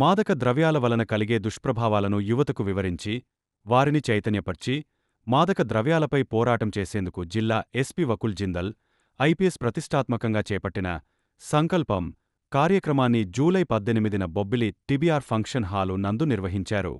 మాదక ద్రవ్యాల వలన కలిగే దుష్ప్రభావాలను యువతకు వివరించి వారిని చైతన్యపర్చి మాదక ద్రవ్యాలపై పోరాటం చేసేందుకు జిల్లా ఎస్పీ వకుల్ జిందల్ ఐపీఎస్ ప్రతిష్టాత్మకంగా చేపట్టిన సంకల్పం కార్యక్రమాన్ని జూలై పద్దెనిమిదిన బొబ్బిలి టిబిఆర్ ఫంక్షన్ హాలు నందు నిర్వహించారు.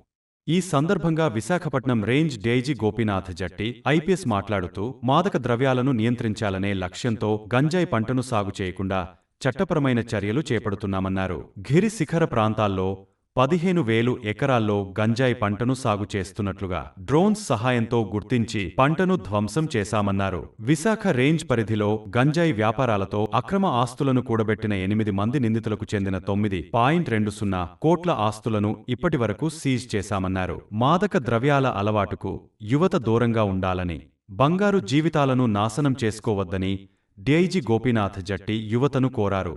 ఈ సందర్భంగా Visakhapatnam range DIG Gopinath Jatti IPS మాట్లాడుతూ మాదక ద్రవ్యాలను నియంత్రించాలనే లక్ష్యంతో గంజాయి పంటను సాగు చేయకుండా చట్టపరమైన చర్యలు చేపడుతున్నామన్నారు. గిరి శిఖర ప్రాంతాల్లో పదిహేను వేలు ఎకరాల్లో గంజాయి పంటను సాగు చేస్తున్నట్లుగా డ్రోన్స్ సహాయంతో గుర్తించి పంటను ధ్వంసం చేశామన్నారు. విశాఖ రేంజ్ పరిధిలో గంజాయి వ్యాపారాలతో అక్రమ ఆస్తులను కూడబెట్టిన ఎనిమిది మంది నిందితులకు చెందిన తొమ్మిది పాయింట్ రెండు సున్నా కోట్ల ఆస్తులను ఇప్పటి వరకు సీజ్ చేశామన్నారు. మాదక ద్రవ్యాల అలవాటుకు యువత దూరంగా ఉండాలని బంగారు జీవితాలను నాశనం చేసుకోవద్దని డీఐజీ గోపీనాథ్ జట్టి యువతను కోరారు.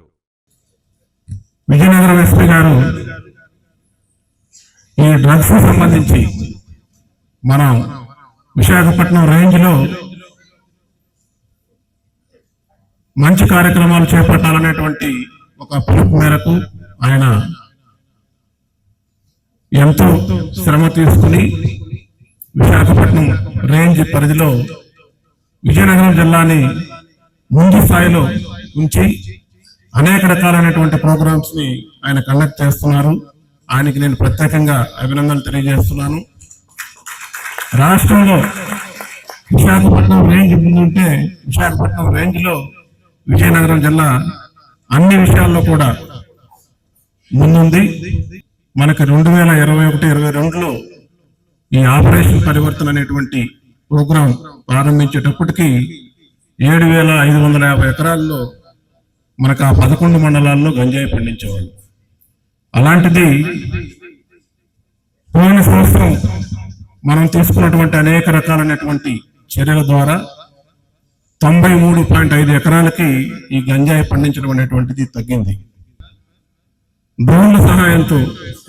విజయనగరం ఎస్పీ గారు ఈ డ్రగ్స్ సంబంధించి మనం విశాఖపట్నం రేంజ్లో మంచి కార్యక్రమాలు చేపట్టాలనేటువంటి ఒక పిలుపు మేరకు ఆయన ఎంతో శ్రమ తీసుకుని విశాఖపట్నం రేంజ్ పరిధిలో విజయనగరం జిల్లాని ముందు స్థాయిలో ఉంచి అనేక రకాలైనటువంటి ప్రోగ్రామ్స్ని ఆయన కండక్ట్ చేస్తున్నారు. ఆయనకి నేను ప్రత్యేకంగా అభినందనలు తెలియజేస్తున్నాను. రాష్ట్రంలో విశాఖపట్నం రేంజ్ ముందుంటే విశాఖపట్నం రేంజ్లో విజయనగరం జిల్లా అన్ని విషయాల్లో కూడా ముందుంది. మనకి రెండు వేల ఇరవై ఒకటి ఇరవై రెండులో ఈ ఆపరేషన్ పరివర్తన అనేటువంటి ప్రోగ్రాం ప్రారంభించేటప్పటికీ ఏడు వేల ఐదు వందల యాభై ఎకరాల్లో మనకు ఆ పదకొండు మండలాల్లో గంజాయి పండించేవాళ్ళు. అలాంటిది పోయిన సంవత్సరం మనం తీసుకున్నటువంటి అనేక రకాలైనటువంటి చర్యల ద్వారా తొంభై మూడు పాయింట్ ఐదు ఎకరాలకి ఈ గంజాయి పండించడం అనేటువంటిది తగ్గింది. డ్రోన్ల సహాయంతో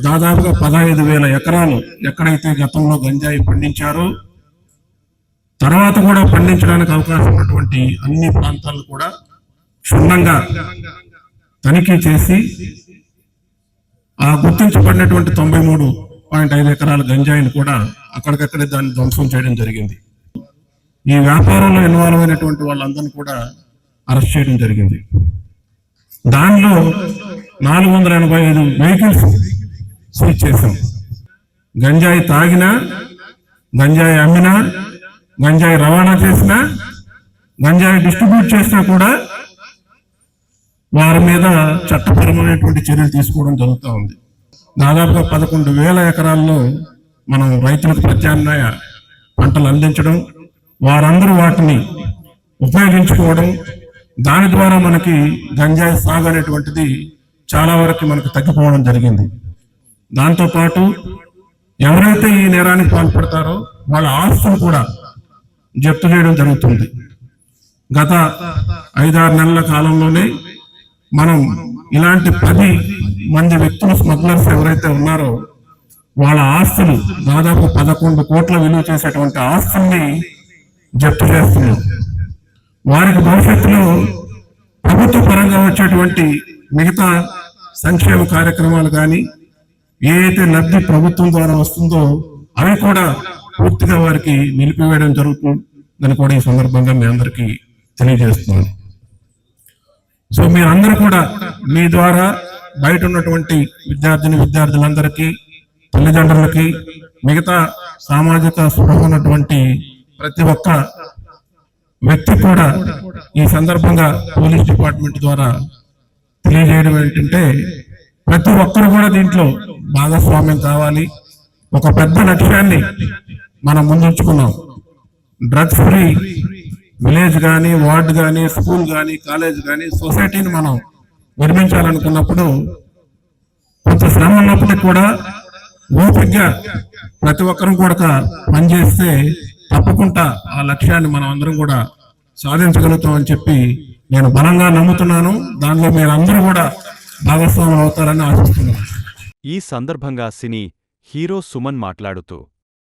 దాదాపుగా పదహైదు వేల ఎకరాలు ఎక్కడైతే గతంలో గంజాయి పండించారో తర్వాత కూడా పండించడానికి అవకాశం ఉన్నటువంటి అన్ని ప్రాంతాలు కూడా క్షుణ్ణంగా తనిఖీ చేసి ఆ గుర్తించబడినటువంటి తొంభై మూడు పాయింట్ ఐదు ఎకరాల గంజాయిని కూడా అక్కడికక్కడే దాన్ని ధ్వంసం చేయడం జరిగింది. ఈ వ్యాపారంలో ఇన్వాల్వ్ అయినటువంటి వాళ్ళందరినీ కూడా అరెస్ట్ చేయడం జరిగింది. దానిలో నాలుగు వందల ఎనభై ఐదు వెహికల్స్ సీజ్ చేశాం. గంజాయి తాగినా గంజాయి అమ్మినా గంజాయి రవాణా చేసినా గంజాయి డిస్ట్రిబ్యూట్ చేసినా కూడా వారి మీద చట్టపరమైనటువంటి చర్యలు తీసుకోవడం జరుగుతూ ఉంది. దాదాపుగా పదకొండు వేల ఎకరాల్లో మనం రైతులకు ప్రత్యామ్నాయ పంటలు అందించడం వారందరూ వాటిని ఉపయోగించుకోవడం దాని ద్వారా మనకి గంజాయి సాగు అనేటువంటిది చాలా వరకు మనకు తగ్గిపోవడం జరిగింది. దాంతోపాటు ఎవరైతే ఈ నేరానికి పాల్పడతారో వాళ్ళ ఆస్తులు కూడా జప్తు చేయడం జరుగుతుంది. గత ఐదారు నెలల కాలంలోనే మనం ఇలాంటి పది మంది వ్యక్తులు స్మగ్లర్స్ ఎవరైతే ఉన్నారో వాళ్ళ ఆస్తులు దాదాపు పదకొండు కోట్ల విలువ చేసేటువంటి ఆస్తుల్ని జప్తు చేస్తున్నాం వారికి భవిష్యత్తులో ప్రభుత్వ పరంగా వచ్చేటువంటి మిగతా సంక్షేమ కార్యక్రమాలు కానీ ఏ అయితే లబ్ధి ప్రభుత్వం ద్వారా వస్తుందో అవి కూడా పూర్తిగా వారికి నిలిపివేయడం జరుగుతుందని కూడా ఈ సందర్భంగా మీ అందరికీ తెలియజేస్తున్నాను. సో మీరందరూ కూడా మీ ద్వారా బయట ఉన్నటువంటి విద్యార్థిని విద్యార్థులందరికీ తల్లిదండ్రులకి మిగతా సామాజిక స్పృహ ఉన్నటువంటి ప్రతి ఒక్క వ్యక్తి కూడా ఈ సందర్భంగా పోలీస్ డిపార్ట్మెంట్ ద్వారా తెలియజేయడం ఏంటంటే ప్రతి ఒక్కరు కూడా దీంట్లో భాగస్వామ్యం కావాలి. ఒక పెద్ద లక్ష్యాన్ని మనం ముందుంచుకున్నాం డ్రగ్స్ ఫ్రీ విలేజ్ కానీ వార్డ్ కానీ స్కూల్ కానీ కాలేజ్ కానీ సొసైటీని మనం నిర్మించాలనుకున్నప్పుడు కొంత శ్రమ ఉన్నప్పటికీ కూడా ఓపికగా ప్రతి ఒక్కరం కూడా పనిచేస్తే తప్పకుండా ఆ లక్ష్యాన్ని మనం అందరం కూడా సాధించగలుగుతామని చెప్పి నేను బలంగా నమ్ముతున్నాను. దానిలో మీరందరూ కూడా భాగస్వాములు అవుతారని ఆశిస్తున్నాను. ఈ సందర్భంగా సినీ హీరో సుమన్ మాట్లాడుతూ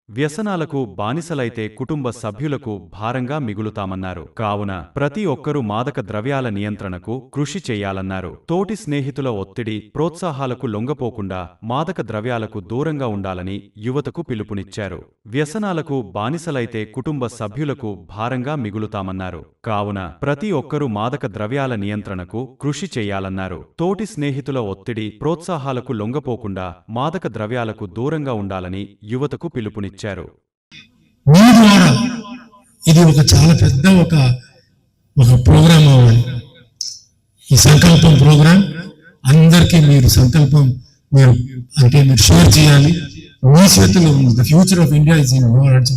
వ్యసనాలకు బానిసలైతే కుటుంబ సభ్యులకు భారంగా మిగులుతామన్నారు. కావున ప్రతి ఒక్కరూ మాదక ద్రవ్యాల నియంత్రణకు కృషి చేయాలన్నారు. తోటి స్నేహితుల ఒత్తిడి ప్రోత్సాహాలకు లొంగపోకుండా మాదక ద్రవ్యాలకు దూరంగా ఉండాలని యువతకు పిలుపునిచ్చారు. వ్యసనాలకు బానిసలైతే కుటుంబ సభ్యులకు భారంగా మిగులుతామన్నారు. కావున ప్రతి ఒక్కరూ మాదక ద్రవ్యాల నియంత్రణకు కృషి చేయాలన్నారు. తోటి స్నేహితుల ఒత్తిడి ప్రోత్సాహాలకు లొంగపోకుండా మాదక ద్రవ్యాలకు దూరంగా ఉండాలని యువతకు పిలుపునిచ్చారు. మీ ద్వారా ఇది ఒక చాలా పెద్ద ఒక ఒక ప్రోగ్రామ్ అవ్వాలి. ఈ సంకల్పం ప్రోగ్రాం అందరికీ మీరు సంకల్పం మీరు అంటే మీరు షేర్ చేయాలి. మీ చేతిలో ఉంది. The future of India is in your hands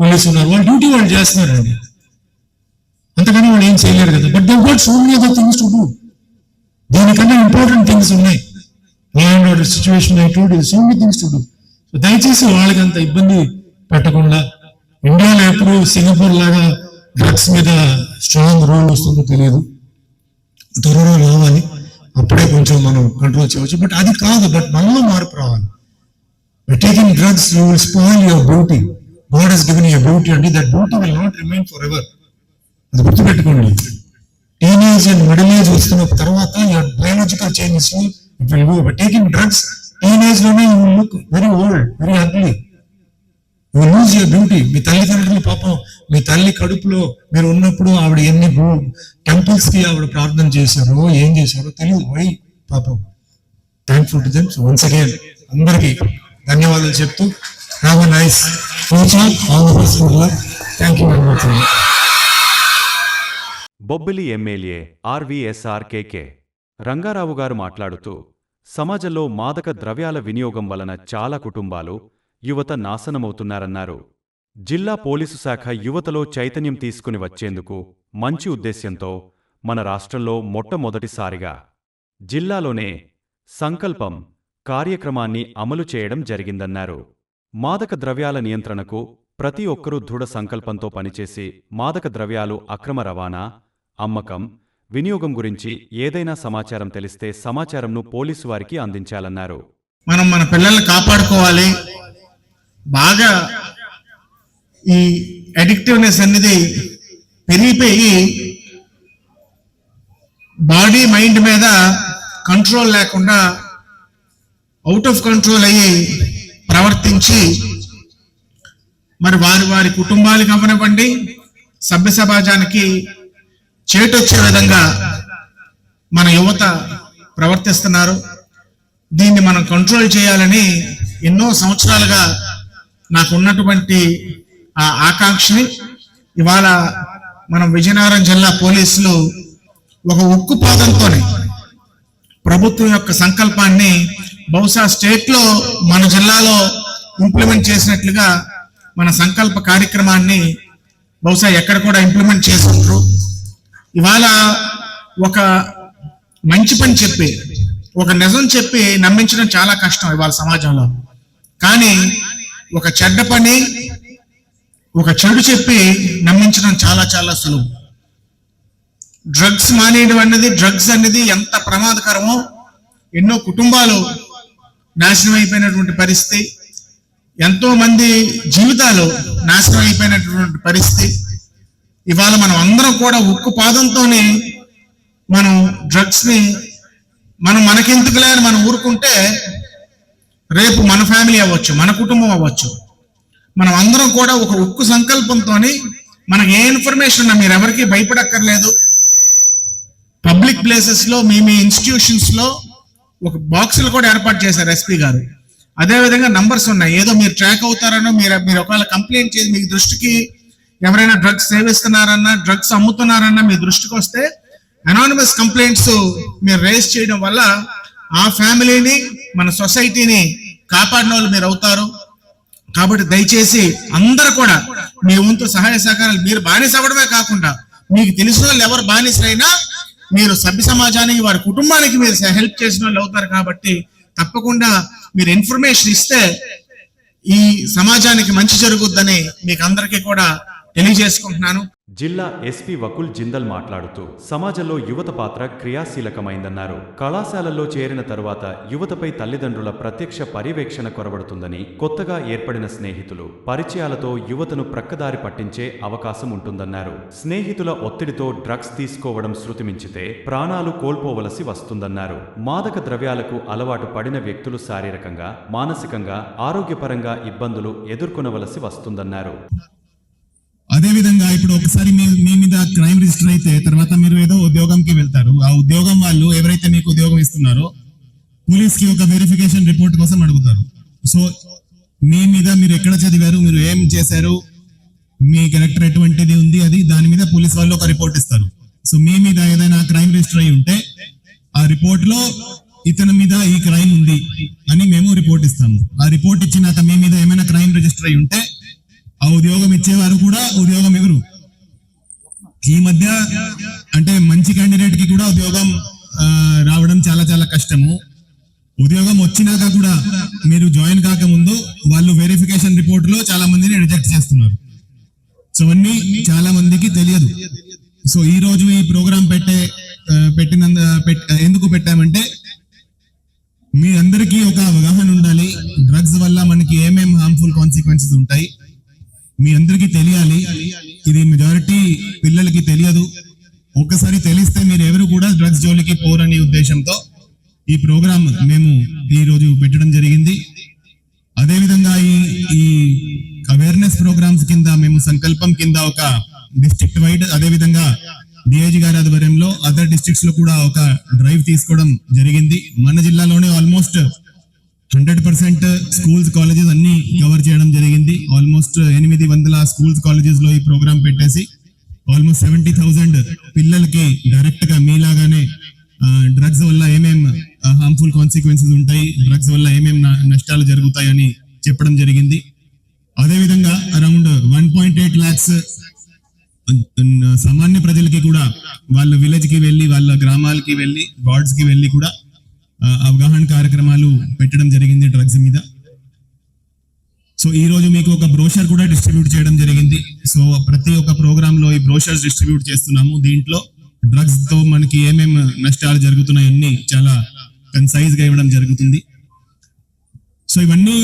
police ఉన్నారు. వాళ్ళు డ్యూటీ వాళ్ళు చేస్తున్నారండి. అంతకని వాళ్ళు ఏం చేయలేరు కదా. But they what so many other things to do దీనికన్నా ఇంపార్టెంట్ థింగ్స్ ఉన్నాయి. Law and order situation I told so many things to do దయచేసి వాళ్ళకి అంత ఇబ్బంది పెట్టకుండా ఇండియాలో ఎప్పుడు సింగపూర్ లాగా డ్రగ్స్ మీద స్ట్రాంగ్ రూల్ వస్తుందో తెలియదు. త్వరలో రావాలి. అప్పుడే కొంచెం మనం కంట్రోల్ చేయవచ్చు. బట్ అది కాదు బట్ మనలో మార్పు రావాలి. Taking drugs you will spoil your beauty God he's given your beauty అండి that beauty will not remain forever అది గుర్తుపెట్టుకోండి. టీనేజ్ అండ్ మిడిల్ ఏజ్ వస్తున్న తర్వాత your biological changes it will go but taking drugs టీనేజ్లోనే you look very old very ugly you lose your beauty మీ తల్లిదండ్రులు పాపం మీ తల్లి కడుపులో మీరు ఉన్నప్పుడు ఆవిడ ఎన్ని టెంపుల్స్కి ఆవిడ ప్రార్థన చేశారో ఏం చేశారో తెలియదు వై పాపం. Thankful to them once again అందరికీ ధన్యవాదాలు చెప్తూ have a nice future all thank you very much Bobbili MLA RVSRKK Rangarao గారు మాట్లాడుతూ సమాజంలో మాదక ద్రవ్యాల వినియోగం వలన చాలా కుటుంబాలు యువత నాశనమవుతున్నారన్నారు. జిల్లా పోలీసు శాఖ యువతలో చైతన్యం తీసుకుని వచ్చేందుకు మంచి ఉద్దేశ్యంతో మన రాష్ట్రంలో మొట్టమొదటిసారిగా జిల్లాలోనే సంకల్పం కార్యక్రమాన్ని అమలు చేయడం జరిగిందన్నారు. మాదక ద్రవ్యాల నియంత్రణకు ప్రతి ఒక్కరూ దృఢ సంకల్పంతో పనిచేసి మాదక ద్రవ్యాలు అక్రమ రవాణా అమ్మకం వినియోగం గురించి ఏదైనా సమాచారం తెలిస్తే సమాచారంను పోలీసు వారికి అందించాలన్నారు. మనం మన పిల్లల్ని కాపాడుకోవాలి. బాగా ఈ అడిక్టివ్నెస్ అనేది పెరిగిపోయి బాడీ మైండ్ మీద కంట్రోల్ లేకుండా అవుట్ ఆఫ్ కంట్రోల్ అయ్యి ప్రవర్తించి మరి వారి వారి కుటుంబాలకు అవ్వనివ్వండి. సభ్య సమాజానికి చేటొచ్చే విధంగా మన యువత ప్రవర్తిస్తున్నారు. దీన్ని మనం కంట్రోల్ చేయాలని ఎన్నో సంవత్సరాలుగా నాకు ఉన్నటువంటి ఆ ఆకాంక్షని ఇవాళ మనం విజయనగరం జిల్లా పోలీసులు ఒక ఉక్కు పాదంతోనే ప్రభుత్వం యొక్క సంకల్పాన్ని బహుశా స్టేట్లో మన జిల్లాలో ఇంప్లిమెంట్ చేసినట్లుగా మన సంకల్ప కార్యక్రమాన్ని బహుశా ఎక్కడ కూడా ఇంప్లిమెంట్ చేసుకుంటారు. ఇవాళ ఒక మంచి పని చెప్పి ఒక నిజం చెప్పి నమ్మించడం చాలా కష్టం ఇవాళ సమాజంలో. కానీ ఒక చెడ్డ పని ఒక చెడు చెప్పి నమ్మించడం చాలా చాలా సులువు. డ్రగ్స్ మానేయడం అనేది డ్రగ్స్ అనేది ఎంత ప్రమాదకరమో ఎన్నో కుటుంబాలు నాశనం అయిపోయినటువంటి పరిస్థితి ఎంతో మంది జీవితాలు నాశనం అయిపోయినటువంటి పరిస్థితి ఇవాళ మనం అందరం కూడా ఉక్కు పాదంతోనే మనం డ్రగ్స్ని మనం మనకెందుకులే అని మనం ఊరుకుంటే రేపు మన ఫ్యామిలీ అవ్వచ్చు మన కుటుంబం అవ్వచ్చు. మనం అందరం కూడా ఒక ఉక్కు సంకల్పంతోని మనకి ఏ ఇన్ఫర్మేషన్ ఉన్నా మీరు ఎవరికి భయపడక్కర్లేదు. పబ్లిక్ ప్లేసెస్లో మీ మీ ఇన్స్టిట్యూషన్స్లో ఒక బాక్సులు కూడా ఏర్పాటు చేశారు ఎస్పీ గారు. అదేవిధంగా నంబర్స్ ఉన్నాయి. ఏదో మీరు ట్రాక్ అవుతారనో మీరు మీరు ఒకవేళ కంప్లైంట్ చేసి మీ దృష్టికి ఎవరైనా డ్రగ్స్ సేవిస్తున్నారన్నా డ్రగ్స్ అమ్ముతున్నారన్నా మీ దృష్టికి వస్తే అనానిమస్ కంప్లైంట్స్ మీరు రేస్ చేయడం వల్ల ఆ ఫ్యామిలీని మన సొసైటీని కాపాడిన వాళ్ళు మీరు అవుతారు. కాబట్టి దయచేసి అందరు కూడా మీ వంతు సహాయ సహకారాలు మీరు బానిస అవ్వడమే కాకుండా మీకు తెలిసిన వాళ్ళు ఎవరు బానిసైనా మీరు సభ్య సమాజానికి వారి కుటుంబానికి మీరు హెల్ప్ చేసిన వాళ్ళు అవుతారు కాబట్టి తప్పకుండా మీరు ఇన్ఫర్మేషన్ ఇస్తే ఈ సమాజానికి మంచి జరుగుద్దని మీకు అందరికీ కూడా తెలియజేసుకుంటున్నాను. జిల్లా ఎస్పీ వకుల్ జిందల్ మాట్లాడుతూ సమాజంలో యువత పాత్ర క్రియాశీలకమైందన్నారు. కళాశాలల్లో చేరిన తరువాత యువతపై తల్లిదండ్రుల ప్రత్యక్ష పర్యవేక్షణ కొరబడుతుందని కొత్తగా ఏర్పడిన స్నేహితులు పరిచయాలతో యువతను ప్రక్కదారి పట్టించే అవకాశం ఉంటుందన్నారు. స్నేహితుల ఒత్తిడితో డ్రగ్స్ తీసుకోవడం శృతిమించితే ప్రాణాలు కోల్పోవలసి వస్తుందన్నారు. మాదక ద్రవ్యాలకు అలవాటు పడిన వ్యక్తులు శారీరకంగా మానసికంగా ఆరోగ్యపరంగా ఇబ్బందులు ఎదుర్కొనవలసి వస్తుందన్నారు. అదే విధంగా ఇప్పుడు ఒకసారి మీ మీ మీద క్రైమ్ రిజిస్టర్ అయితే తర్వాత మీరు ఏదో ఉద్యోగంకి వెళ్తారు. ఆ ఉద్యోగం వాళ్ళు ఎవరైతే మీకు ఉద్యోగం ఇస్తున్నారో పోలీస్కి ఒక వెరిఫికేషన్ రిపోర్ట్ కోసం అడుగుతారు. సో మీ మీద మీరు ఎక్కడ చదివారు మీరు ఏం చేశారు మీ క్యారెక్టర్ ఎటువంటిది ఉంది అది దాని మీద పోలీస్ వాళ్ళు ఒక రిపోర్ట్ ఇస్తారు. సో మీ మీద ఏదైనా క్రైమ్ రిజిస్టర్ అయి ఉంటే ఆ రిపోర్ట్లో ఇతని మీద ఈ క్రైమ్ ఉంది అని మేము రిపోర్ట్ ఇస్తాము. ఆ రిపోర్ట్ ఇచ్చినాక మీ మీద ఏమైనా క్రైమ్ రిజిస్టర్ అయి ఉంటే ఆ ఉద్యోగం ఇచ్చేవారు కూడా ఉద్యోగం ఇవ్వరు ఈ మధ్య అంటే మంచి క్యాండిడేట్కి కూడా ఉద్యోగం రావడం చాలా చాలా కష్టము. ఉద్యోగం వచ్చినాక కూడా మీరు జాయిన్ కాకముందు వాళ్ళు వెరిఫికేషన్ రిపోర్ట్లో చాలా మందిని రిజెక్ట్ చేస్తున్నారు. సో అన్ని చాలా మందికి తెలియదు. సో ఈ రోజు ఈ ప్రోగ్రామ్ పెట్టే పెట్టిన పెట్టినందు పెట్- ఎందుకు పెట్టామంటే మీ అందరికీ ఒక అవగాహన ఉండాలి. డ్రగ్స్ వల్ల మనకి ఏమేం హార్మ్ఫుల్ కాన్సిక్వెన్సెస్ ఉంటాయి? మీ అందరికీ తెలియాలి. ఇది మెజారిటీ పిల్లలకి తెలియదు. ఒక్కసారి తెలిస్తే మీరు ఎవరు కూడా డ్రగ్స్ జోలికి పోరని ఉద్దేశంతో ఈ ప్రోగ్రామ్ మేము ఈ రోజు పెట్టడం జరిగింది. అదేవిధంగా ఈ ఈ అవేర్నెస్ ప్రోగ్రామ్స్ కింద మేము సంకల్పం కింద ఒక డిస్ట్రిక్ట్ వైడ్ అదే విధంగా డిఐజీ గారి ఆధ్వర్యంలో అదర్ డిస్ట్రిక్ట్స్లో కూడా ఒక డ్రైవ్ తీసుకోవడం జరిగింది. మన జిల్లాలోనే almost hundred percent schools colleges అన్ని కవర్ చేయడం జరిగింది. ఆల్మోస్ట్ ఎనిమిది వందల స్కూల్స్ కాలేజెస్లో ఈ ప్రోగ్రామ్ పెట్టేసి ఆల్మోస్ట్ సెవెంటీ థౌసండ్ పిల్లలకి డైరెక్ట్గా మీలాగానే డ్రగ్స్ వల్ల ఏమేం హార్మ్ఫుల్ కాన్సిక్వెన్సెస్ ఉంటాయి డ్రగ్స్ వల్ల ఏమేం నష్టాలు జరుగుతాయి అని చెప్పడం జరిగింది. అదే విధంగా around one point eight lakhs సామాన్య ప్రజలకి కూడా వాళ్ళ విలేజ్కి వెళ్ళి వాళ్ళ గ్రామాలకి వెళ్ళి వార్డ్స్కి వెళ్ళి కూడా అవగాహన కార్యక్రమాలు పెట్టడం జరిగింది డ్రగ్స్ మీద. సో ఈ రోజు మీకు ఒక బ్రోషర్ కూడా డిస్ట్రిబ్యూట్ చేయడం జరిగింది. సో ప్రతి ఒక్క ప్రోగ్రామ్లో ఈ బ్రోషర్స్ డిస్ట్రిబ్యూట్ చేస్తున్నాము. దీంట్లో డ్రగ్స్తో మనకి ఏమేమి నష్టాలు జరుగుతున్నాయి అన్ని చాలా కన్సైజ్గా ఇవ్వడం జరుగుతుంది. సో ఇవన్నీ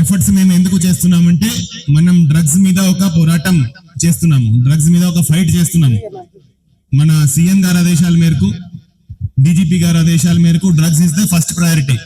ఎఫర్ట్స్ మేము ఎందుకు చేస్తున్నామంటే మనం డ్రగ్స్ మీద ఒక పోరాటం చేస్తున్నాము. డ్రగ్స్ మీద ఒక ఫైట్ చేస్తున్నాము. మన సీఎం గారి ఆదేశాల మేరకు డీజీపీ గారి ఆదేశాల మేరకు drugs is the first priority